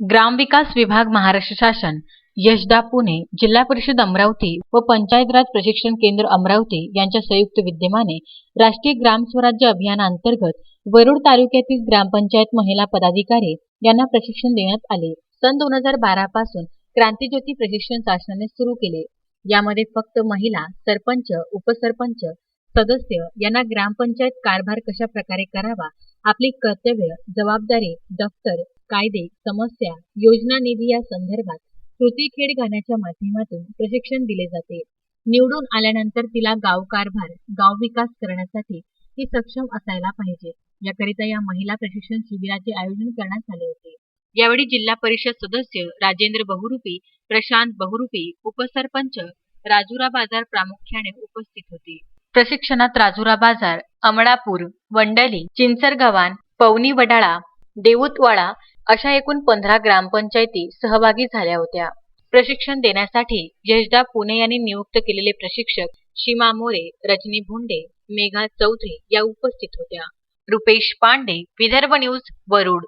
ग्रामविकास विभाग महाराष्ट्र शासन यशदा पुणे जिल्हा परिषद अमरावती व पंचायत राज प्रशिक्षण केंद्र अमरावती यांच्या संयुक्त विद्यमाने राष्ट्रीय ग्राम स्वराज्य अभियानांतर्गत वरुड तालुक्यातील ग्रामपंचायत महिला पदाधिकारी यांना प्रशिक्षण देण्यात आले. सन दोन हजार बारा पासून क्रांतीज्योती प्रशिक्षण शासनाने सुरू केले. यामध्ये फक्त महिला सरपंच उपसरपंच सदस्य यांना ग्रामपंचायत कारभार कशा प्रकारे करावा आपली कर्तव्य जबाबदारी दफ्तर कायदे समस्या योजना निधी या संदर्भात कृती खेड गाण्याच्या माध्यमातून प्रशिक्षण दिले जाते. निवडून आल्यानंतर तिला गाव कारभार गाव विकास करण्यासाठी ती सक्षम असायला पाहिजे. याकरिता या महिला प्रशिक्षण शिबिराचे आयोजन करण्यात आले होते. यावेळी जिल्हा परिषद सदस्य राजेंद्र बहुरूपी प्रशांत बहुरूपी उपसरपंच राजुरा बाजार प्रामुख्याने उपस्थित होते. प्रशिक्षणात राजुरा बाजार अमळापूर वंडली चिंचरगव्हाण पवनी वडाळा देऊतवाडा अशा एकूण पंधरा ग्रामपंचायती सहभागी झाल्या होत्या. प्रशिक्षण देण्यासाठी यशदा पुणे यांनी नियुक्त केलेले प्रशिक्षक सीमा मोरे रजनी भोंडे मेघा चौधरी या उपस्थित होत्या. रुपेश पांडे विदर्भ न्यूज वरुड.